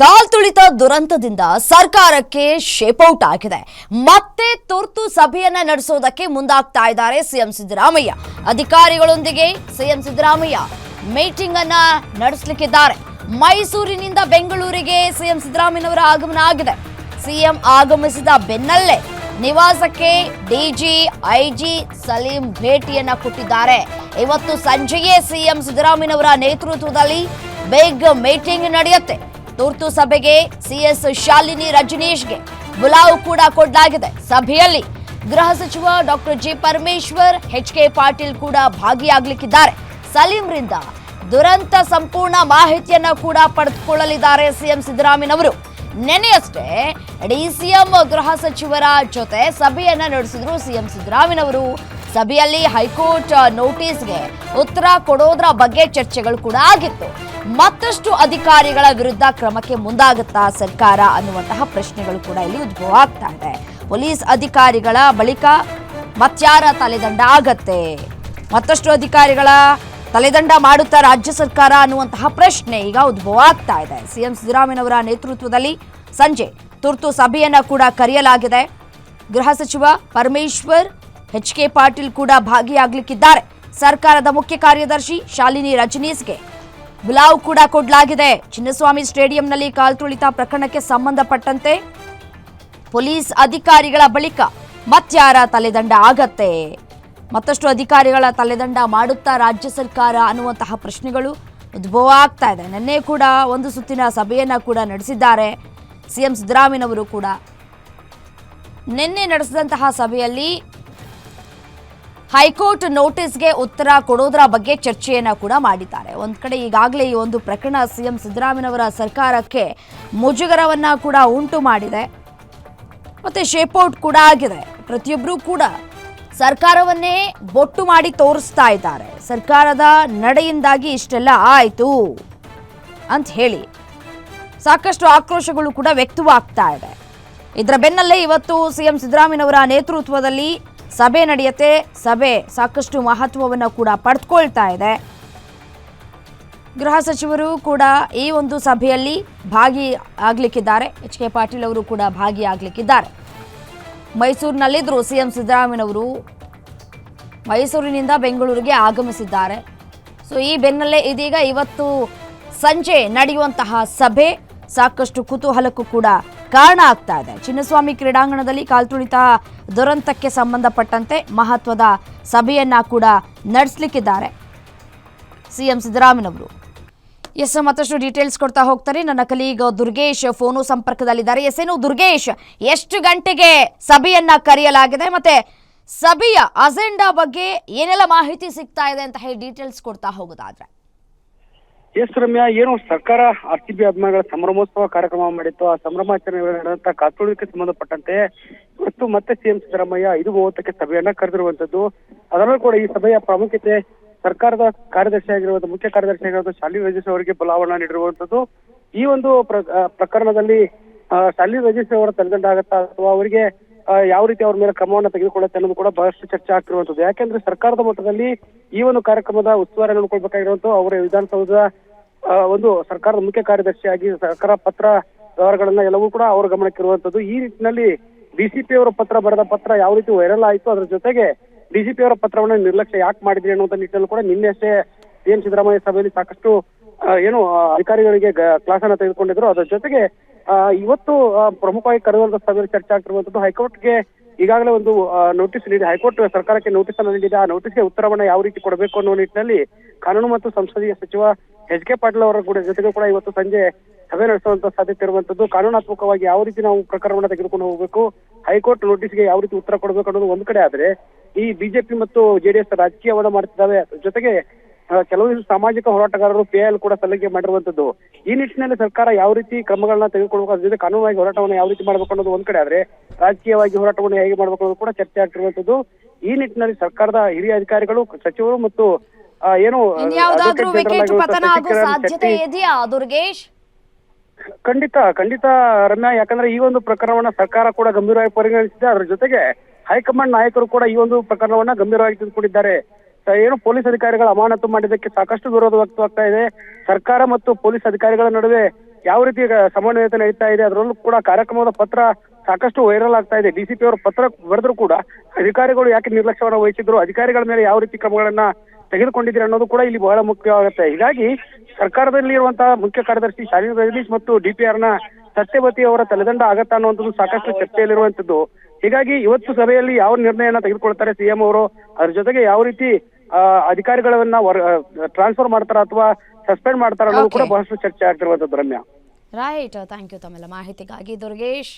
ಕಾಲ್ತುಳಿತ ದುರಂತದಿಂದ ಸರ್ಕಾರಕ್ಕೆ ಶೇಪೌಟ್ ಆಗಿದೆ. ಮತ್ತೆ ತುರ್ತು ಸಭೆಯನ್ನ ನಡೆಸೋದಕ್ಕೆ ಮುಂದಾಗ್ತಾ ಇದ್ದಾರೆ ಸಿಎಂ ಸಿದ್ದರಾಮಯ್ಯ. ಅಧಿಕಾರಿಗಳೊಂದಿಗೆ ಸಿಎಂ ಸಿದ್ದರಾಮಯ್ಯ ಮೀಟಿಂಗ್ ಅನ್ನ ನಡೆಸಲಿಕ್ಕಿದ್ದಾರೆ. ಮೈಸೂರಿನಿಂದ ಬೆಂಗಳೂರಿಗೆ ಸಿಎಂ ಸಿದ್ದರಾಮಯ್ಯನವರ ಆಗಮನ ಆಗಿದೆ. ಸಿಎಂ ಆಗಮಿಸಿದ ಬೆನ್ನಲ್ಲೇ ನಿವಾಸಕ್ಕೆ ಡಿಜಿ ಐಜಿ ಸಲೀಂ ಭೇಟಿಯನ್ನ ಕೊಟ್ಟಿದ್ದಾರೆ. ಇವತ್ತು ಸಂಜೆಯೇ ಸಿಎಂ ಸಿದ್ದರಾಮಯ್ಯನವರ ನೇತೃತ್ವದಲ್ಲಿ ಬಿಗ್ ಮೀಟಿಂಗ್ ನಡೆಯುತ್ತೆ. ತುರ್ತು ಸಭೆಗೆ ಸಿಎಸ್ ಶಾಲಿನಿ ರಜನೀಶ್ಗೆ ಬುಲಾವ್ ಕೂಡ ಕೊಡಲಾಗಿದೆ. ಸಭೆಯಲ್ಲಿ ಗೃಹ ಸಚಿವ doctor G Parameshwar, H K Patil ಕೂಡ ಭಾಗಿಯಾಗಲಿಕ್ಕಿದ್ದಾರೆ. ಸಲೀಂರಿಂದ ದುರಂತ ಸಂಪೂರ್ಣ ಮಾಹಿತಿಯನ್ನ ಕೂಡ ಪಡೆದುಕೊಳ್ಳಲಿದ್ದಾರೆ ಸಿಎಂ ಸಿದ್ದರಾಮಯ್ಯನವರು ನೆನೆಯಷ್ಟೇ ಡಿಸಿಎಂ ಗೃಹ ಸಚಿವರ ಜೊತೆ ಸಭೆಯನ್ನ ನಡೆಸಿದ್ರು ಸಿಎಂ ಸಿದ್ದರಾಮಯ್ಯನವರು ಸಭೆಯಲ್ಲಿ ಹೈಕೋರ್ಟ್ ನೋಟಿಸ್ಗೆ ಉತ್ತರ ಕೊಡೋದ್ರ ಬಗ್ಗೆ ಚರ್ಚೆಗಳು ಕೂಡ ಆಗಿತ್ತು. ಮತ್ತಷ್ಟು ಅಧಿಕಾರಿಗಳ ವಿರುದ್ಧ ಕ್ರಮಕ್ಕೆ ಮುಂದಾಗುತ್ತಾ ಸರ್ಕಾರ ಅನ್ನುವಂತಹ ಪ್ರಶ್ನೆಗಳು ಕೂಡ ಇಲ್ಲಿ ಉದ್ಭವ ಆಗ್ತಾ ಇದೆ. ಪೊಲೀಸ್ ಅಧಿಕಾರಿಗಳ ಬಳಿಕ ಮತ್ಯಾರ ತಲೆದಂಡ ಆಗತ್ತೆ. ಮತ್ತಷ್ಟು ಅಧಿಕಾರಿಗಳ ತಲೆದಂಡ ಮಾಡುತ್ತಾ ರಾಜ್ಯ ಸರ್ಕಾರ ಅನ್ನುವಂತಹ ಪ್ರಶ್ನೆ ಈಗ ಉದ್ಭವ ಆಗ್ತಾ ಇದೆ. ಸಿಎಂ ಸಿದ್ದರಾಮಯ್ಯನವರ ನೇತೃತ್ವದಲ್ಲಿ ಸಂಜೆ ತುರ್ತು ಸಭೆಯನ್ನ ಕೂಡ ಕರೆಯಲಾಗಿದೆ. ಗೃಹ ಸಚಿವ ಪರಮೇಶ್ವರ್ ಎಚ್ ಕೆ ಪಾಟೀಲ್ ಕೂಡ ಭಾಗಿಯಾಗಲಿಕ್ಕಿದ್ದಾರೆ. ಸರ್ಕಾರದ ಮುಖ್ಯ ಕಾರ್ಯದರ್ಶಿ ಶಾಲಿನಿ ರಜನೀಸ್ಗೆ ಬುಲಾವ್ ಕೂಡ ಕೊಡಲಾಗಿದೆ. ಚಿನ್ನಸ್ವಾಮಿ ಸ್ಟೇಡಿಯಂನಲ್ಲಿ ಕಾಲ್ತುಳಿತ ಪ್ರಕರಣಕ್ಕೆ ಸಂಬಂಧಪಟ್ಟಂತೆ ಪೊಲೀಸ್ ಅಧಿಕಾರಿಗಳ ಬಳಿಕ ಮತ್ಯಾರ ತಲೆದಂಡ ಆಗತ್ತೆ. ಮತ್ತಷ್ಟು ಅಧಿಕಾರಿಗಳ ತಲೆದಂಡ ಮಾಡುತ್ತಾ ರಾಜ್ಯ ಸರ್ಕಾರ ಅನ್ನುವಂತಹ ಪ್ರಶ್ನೆಗಳು ಉದ್ಭವ ಆಗ್ತಾ ಇದೆ. ನಿನ್ನೆ ಕೂಡ ಒಂದು ಸುತ್ತಿನ ಸಭೆಯನ್ನು ಕೂಡ ನಡೆಸಿದ್ದಾರೆ. ಸಿಎಂ ಸಿದ್ದರಾಮಯ್ಯನವರು ಕೂಡ. ನಿನ್ನೆ ನಡೆಸಿದಂತಹ ಸಭೆಯಲ್ಲಿ ಹೈಕೋರ್ಟ್ ನೋಟಿಸ್ಗೆ ಉತ್ತರ ಕೊಡೋದರ ಬಗ್ಗೆ ಚರ್ಚೆಯನ್ನ ಕೂಡ ಮಾಡಿದ್ದಾರೆ. ಒಂದ್ ಕಡೆ ಈಗಾಗಲೇ ಈ ಒಂದು ಪ್ರಕರಣ ಸಿಎಂ ಸಿದ್ದರಾಮಯ್ಯನವರ ಸರ್ಕಾರಕ್ಕೆ ಮುಜುಗರವನ್ನ ಕೂಡ ಉಂಟು ಮಾಡಿದೆ. ಮತ್ತೆ ಶೇಪೌಟ್ ಕೂಡ ಆಗಿದೆ. ಪ್ರತಿಯೊಬ್ಬರೂ ಕೂಡ ಸರ್ಕಾರವನ್ನೇ ಬೊಟ್ಟು ಮಾಡಿ ತೋರಿಸ್ತಾ ಇದ್ದಾರೆ. ಸರ್ಕಾರದ ನಡೆಯಿಂದಾಗಿ ಇಷ್ಟೆಲ್ಲ ಆಯಿತು ಅಂತ ಹೇಳಿ ಸಾಕಷ್ಟು ಆಕ್ರೋಶಗಳು ಕೂಡ ವ್ಯಕ್ತವಾಗ್ತಾ ಇದೆ. ಇದರ ಬೆನ್ನಲ್ಲೇ ಇವತ್ತು ಸಿಎಂ ಸಿದ್ದರಾಮಯ್ಯನವರ ನೇತೃತ್ವದಲ್ಲಿ ಸಭೆ ನಡೆಯುತ್ತೆ. ಸಭೆ ಸಾಕಷ್ಟು ಮಹತ್ವವನ್ನು ಕೂಡ ಪಡೆದುಕೊಳ್ತಾ ಇದೆ. ಗೃಹ ಸಚಿವರು ಕೂಡ ಈ ಒಂದು ಸಭೆಯಲ್ಲಿ ಭಾಗಿ ಆಗ್ಲಿಕ್ಕಿದ್ದಾರೆ. ಎಚ್ ಕೆ ಪಾಟೀಲ್ ಅವರು ಕೂಡ ಭಾಗಿಯಾಗಲಿಕ್ಕಿದ್ದಾರೆ ಮೈಸೂರಿನಲ್ಲಿದ್ದರು ಸಿಎಂ ಸಿದ್ದರಾಮಯ್ಯನವರು ಮೈಸೂರಿನಿಂದ ಬೆಂಗಳೂರಿಗೆ ಆಗಮಿಸಿದ್ದಾರೆ. ಸೊ, ಈ ಬೆನ್ನಲ್ಲೇ ಇದೀಗ ಇವತ್ತು ಸಂಜೆ ನಡೆಯುವಂತಹ ಸಭೆ ಸಾಕಷ್ಟು ಕುತೂಹಲಕ್ಕೂ ಕೂಡ ಕಾರಣ ಆಗ್ತಾ ಇದೆ. ಚಿನ್ನಸ್ವಾಮಿ ಕ್ರೀಡಾಂಗಣದಲ್ಲಿ ಕಾಲ್ತುಳಿತ ದುರಂತಕ್ಕೆ ಸಂಬಂಧಪಟ್ಟಂತೆ ಮಹತ್ವದ ಸಭೆಯನ್ನ ಕೂಡ ನಡೆಸಲಿಕ್ಕಿದ್ದಾರೆ. ಸಿಎಂ ಸಿದ್ದರಾಮಯ್ಯನವರು. ಎಸ್, ಮತ್ತಷ್ಟು ಡೀಟೇಲ್ಸ್ ಕೊಡ್ತಾ ಹೋಗ್ತಾರೆ. ನನ್ನ ಕಲೀಗ್ ದುರ್ಗೇಶ್ ಫೋನು ಸಂಪರ್ಕದಲ್ಲಿದ್ದಾರೆ. ಎಸ್, ಏನು ದುರ್ಗೇಶ್, ಎಷ್ಟು ಗಂಟೆಗೆ ಸಭೆಯನ್ನ ಕರೆಯಲಾಗಿದೆ? ಮತ್ತೆ ಸಭೆಯ ಅಜೆಂಡಾ ಬಗ್ಗೆ ಏನೆಲ್ಲ ಮಾಹಿತಿ ಸಿಗ್ತಾ ಇದೆ ಅಂತ ಹೇಳಿ ಡೀಟೇಲ್ಸ್ ಕೊಡ್ತಾ ಹೋಗೋದಾದ್ರೆ. ಎಸ್ ರಮ್ಯಾ ಏನು ಸರ್ಕಾರ, ಆರ್ ಸಿ ಬಿ ಅಭಿಮಾನಿಗಳ ಸಂಭ್ರಮೋತ್ಸವ ಕಾರ್ಯಕ್ರಮ ಮಾಡಿತ್ತು. ಆ ಸಂಭ್ರಮಾಚರಣೆ ನಡೆದಂತ ಕಾತುಳಿಕೆ ಸಂಬಂಧಪಟ್ಟಂತೆ ಇವತ್ತು ಮತ್ತೆ ಸಿಎಂ ಸಿದ್ದರಾಮಯ್ಯ ಐದು ಮೂವತ್ತಕ್ಕೆ ಸಭೆಯನ್ನ ಕರೆದಿರುವಂತದ್ದು ಅದರಲ್ಲೂ ಕೂಡ ಈ ಸಭೆಯ ಪ್ರಾಮುಖ್ಯತೆ ಸರ್ಕಾರದ ಕಾರ್ಯದರ್ಶಿ ಆಗಿರುವಂತಹ ಮುಖ್ಯ ಕಾರ್ಯದರ್ಶಿ ಆಗಿರುವಂತಹ ಶಾಲಿ ರಜೇಶ್ ಅವರಿಗೆ ಬಲಾವಣೆ ನೀಡಿರುವಂತದ್ದು ಈ ಒಂದು ಪ್ರ- ಪ್ರಕರಣದಲ್ಲಿ ಶಾಲಿ ರಜೇಶ್ ಅವರ ತಲೆದಂಡ ಆಗತ್ತಾ ಅಥವಾ ಅವರಿಗೆ ಯಾವ ರೀತಿ ಅವರ ಮೇಲೆ ಕ್ರಮವನ್ನು ತೆಗೆದುಕೊಳ್ಳುತ್ತೆ ಅನ್ನೋದು ಕೂಡ ಬಹಳಷ್ಟು ಚರ್ಚೆ ಆಗ್ತಿರುವಂತದ್ದು ಯಾಕೆಂದ್ರೆ ಸರ್ಕಾರದ ಮಟ್ಟದಲ್ಲಿ ಈ ಒಂದು ಕಾರ್ಯಕ್ರಮದ ಉಸ್ತುವಾರಿ ನೋಡ್ಕೊಳ್ಬೇಕಾಗಿರುವಂತ ಅವರ ವಿಧಾನಸೌಧ ಒಂದು ಸರ್ಕಾರದ ಮುಖ್ಯ ಕಾರ್ಯದರ್ಶಿಯಾಗಿ ಸರ್ಕಾರ ಪತ್ರ ವ್ಯವಹಾರಗಳನ್ನ ಎಲ್ಲವೂ ಕೂಡ ಅವರ ಗಮನಕ್ಕೆ ಇರುವಂತದ್ದು ಈ ನಿಟ್ಟಿನಲ್ಲಿ ಡಿಸಿಪಿ ಅವರ ಪತ್ರ ಬರೆದ ಪತ್ರ ಯಾವ ರೀತಿ ವೈರಲ್ ಆಯಿತು ಅದರ ಜೊತೆಗೆ ಡಿಸಿಪಿ ಅವರ ಪತ್ರವನ್ನ ನಿರ್ಲಕ್ಷ್ಯ ಯಾಕೆ ಮಾಡಿದ್ರಿ ಅನ್ನುವಂತ ನಿಟ್ಟಿನಲ್ಲಿ ಕೂಡ ನಿನ್ನೆ ಅಷ್ಟೇ ಸಿಎಂ ಸಿದ್ದರಾಮಯ್ಯ ಸಭೆಯಲ್ಲಿ ಸಾಕಷ್ಟು ಏನು ಅಧಿಕಾರಿಗಳಿಗೆ ಕ್ಲಾಸ್ ಅನ್ನ ತೆಗೆದುಕೊಂಡಿದ್ರು. ಅದರ ಜೊತೆಗೆ ಇವತ್ತು ಪ್ರಮುಖವಾಗಿ ಕರೆದಂತ ಸಭೆಯಲ್ಲಿ ಚರ್ಚೆ ಆಗ್ತಿರುವಂತದ್ದು ಹೈಕೋರ್ಟ್ಗೆ ಈಗಾಗಲೇ ಒಂದು ನೋಟಿಸ್ ನೀಡಿ, ಹೈಕೋರ್ಟ್ ಸರ್ಕಾರಕ್ಕೆ ನೋಟಿಸ್ ಅನ್ನು ನೀಡಿದೆ. ಆ ನೋಟಿಸ್ಗೆ ಉತ್ತರವನ್ನ ಯಾವ ರೀತಿ ಕೊಡಬೇಕು ಅನ್ನೋ ನಿಟ್ಟಿನಲ್ಲಿ ಕಾನೂನು ಮತ್ತು ಸಂಸದೀಯ ಸಚಿವ ಎಚ್ ಕೆ ಪಾಟೀಲ್ ಅವರ ಕೂಡ ಜೊತೆಗೆ ಕೂಡ ಇವತ್ತು ಸಂಜೆ ಸಭೆ ನಡೆಸುವಂತ ಸಾಧ್ಯತೆ ಇರುವಂತದ್ದು. ಕಾನೂನಾತ್ಮಕವಾಗಿ ಯಾವ ರೀತಿ ನಾವು ಪ್ರಕರಣವನ್ನ ತೆಗೆದುಕೊಂಡು ಹೋಗಬೇಕು, ಹೈಕೋರ್ಟ್ ನೋಟಿಸ್ಗೆ ಯಾವ ರೀತಿ ಉತ್ತರ ಕೊಡಬೇಕು ಅನ್ನೋದು ಒಂದ್ ಕಡೆ ಆದ್ರೆ, ಈ ಬಿಜೆಪಿ ಮತ್ತು ಜೆಡಿಎಸ್ ರಾಜಕೀಯವನ್ನ ಮಾಡ್ತಿದ್ದಾವೆ. ಜೊತೆಗೆ ಕೆಲವೊಂದು ಕೆಲವು ಸಾಮಾಜಿಕ ಹೋರಾಟಗಾರರು ಪಿಎಲ್ ಕೂಡ ಸಲ್ಲಿಕೆ ಮಾಡಿರುವಂತದ್ದು. ಈ ನಿಟ್ಟಿನಲ್ಲಿ ಸರ್ಕಾರ ಯಾವ ರೀತಿ ಕ್ರಮಗಳನ್ನ ತೆಗೆದುಕೊಳ್ಬೇಕು ಅದ್ರ ಜೊತೆ ಕಾನೂನಾಗಿ ಹೋರಾಟವನ್ನು ಯಾವ ರೀತಿ ಮಾಡಬೇಕು ಅನ್ನೋದು ಒಂದ್ ಕಡೆ ಆದ್ರೆ, ರಾಜಕೀಯವಾಗಿ ಹೋರಾಟವನ್ನು ಹೇಗೆ ಮಾಡಬೇಕು ಅನ್ನೋದು ಕೂಡ ಚರ್ಚೆ ಆಗ್ತಿರುವಂತದ್ದು. ಈ ನಿಟ್ಟಿನಲ್ಲಿ ಸರ್ಕಾರದ ಹಿರಿಯ ಅಧಿಕಾರಿಗಳು, ಸಚಿವರು ಮತ್ತು ಏನು ಇನ್ಯಾವುದಾದ್ರೂ ವಿಕೆಟ್ ಪತನ ಆಗೋ ಸಾಧ್ಯತೆ ಇದೆಯಾ ದುರ್ಗೇಶ್? ಖಂಡಿತ ಖಂಡಿತ ರಮ್ಯಾ ಯಾಕಂದ್ರೆ ಈ ಒಂದು ಪ್ರಕರಣವನ್ನ ಸರ್ಕಾರ ಕೂಡ ಗಂಭೀರವಾಗಿ ಪರಿಗಣಿಸಿದೆ. ಅದರ ಜೊತೆಗೆ ಹೈಕಮಾಂಡ್ ನಾಯಕರು ಕೂಡ ಈ ಒಂದು ಪ್ರಕರಣವನ್ನ ಗಂಭೀರವಾಗಿ ತೆಗೆದುಕೊಂಡಿದ್ದಾರೆ ಏನು ಪೊಲೀಸ್ ಅಧಿಕಾರಿಗಳ ಅಮಾನತು ಮಾಡಿದ್ದಕ್ಕೆ ಸಾಕಷ್ಟು ವಿರೋಧ ವ್ಯಕ್ತವಾಗ್ತಾ ಇದೆ. ಸರ್ಕಾರ ಮತ್ತು ಪೊಲೀಸ್ ಅಧಿಕಾರಿಗಳ ನಡುವೆ ಯಾವ ರೀತಿ ಸಮನ್ವಯತೆ ನಡೀತಾ ಇದೆ ಅದರಲ್ಲೂ ಕೂಡ ಕಾರ್ಯಕ್ರಮದ ಪತ್ರ ಸಾಕಷ್ಟು ವೈರಲ್ ಆಗ್ತಾ ಇದೆ. ಡಿಸಿಪಿ ಅವರು ಪತ್ರ ಬರೆದ್ರು ಕೂಡ ಅಧಿಕಾರಿಗಳು ಯಾಕೆ ನಿರ್ಲಕ್ಷ್ಯವನ್ನು ವಹಿಸಿದ್ರು ಅಧಿಕಾರಿಗಳ ಮೇಲೆ ಯಾವ ರೀತಿ ಕ್ರಮಗಳನ್ನ ತೆಗೆದುಕೊಂಡಿದ್ದೀರಿ ಅನ್ನೋದು ಕೂಡ ಇಲ್ಲಿ ಬಹಳ ಮುಖ್ಯವಾಗುತ್ತೆ. ಹೀಗಾಗಿ ಸರ್ಕಾರದಲ್ಲಿ ಇರುವಂತಹ ಮುಖ್ಯ ಕಾರ್ಯದರ್ಶಿ ಶಾಲಿನಿ ರಜನೀಶ್ ಮತ್ತು ನ ಸತ್ಯವತಿ ಅವರ ತಲೆದಂಡ ಆಗತ್ತಾ ಅನ್ನುವಂಥದ್ದು ಸಾಕಷ್ಟು ಚರ್ಚೆಯಲ್ಲಿರುವಂತದ್ದು. ಹೀಗಾಗಿ ಇವತ್ತು ಸಭೆಯಲ್ಲಿ ಯಾವ ನಿರ್ಣಯನ ತೆಗೆದುಕೊಳ್ತಾರೆ ಸಿಎಂ ಅವರು ಅದ್ರ ಜೊತೆಗೆ ಯಾವ ರೀತಿ ಅಧಿಕಾರಿಗಳನ್ನ ಟ್ರಾನ್ಸ್ಫರ್ ಮಾಡ್ತಾರ ಅಥವಾ ಸಸ್ಪೆಂಡ್ ಮಾಡ್ತಾರ ಅನ್ನೋದು ಕೂಡ ಬಹಳಷ್ಟು ಚರ್ಚೆ ಆಗ್ತಿರುವಂತದ್ದು ರಮ್ಯಾ. ರೈಟ್ ಥ್ಯಾಂಕ್ ಯು ತಮ್ಮೆಲ್ಲ ಮಾಹಿತಿಗಾಗಿ ದುರ್ಗೇಶ್.